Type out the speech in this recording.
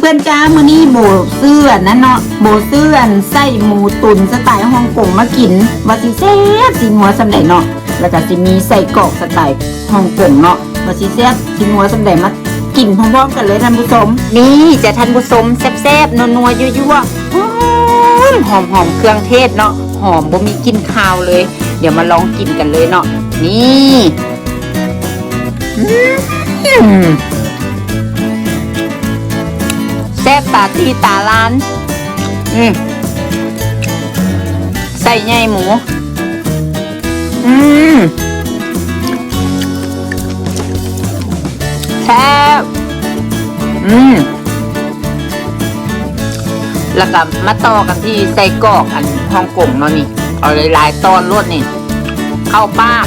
เพื่อนๆจ้ามื้อนี้โบเสื้อนั่นเนาะโบเสื้อนไส้หมูตุ๋นสไตล์ฮ่องกงมากินว่าสิแซ่บสิหัวสำใดเนาะแล้วก็สิมีไส้กรอกสไตล์ฮ่องกงเนาะว่าสิแซ่บสิหัวสำใดมากินพร้อมๆกันเลยท่านผู้ชมนี่จะท่านผู้ชมแซ่บๆนัวๆยั่วๆหอมหอมๆเครื่องเทศเนาะหอมบ่มีกลิ่นคาวเลย เดี๋ยวมาลองกินกันเลยเนาะนี่ ซ่บตาตีตาล้าน อืมใส่ใหญ่หมู อืมแซ่บอืมแล้วก็มาต่อกันที่ใส่กรอกอันฮ่องกงเนาะนี่ เอาเลยลายๆตอนรวดนี่ เข้าปาก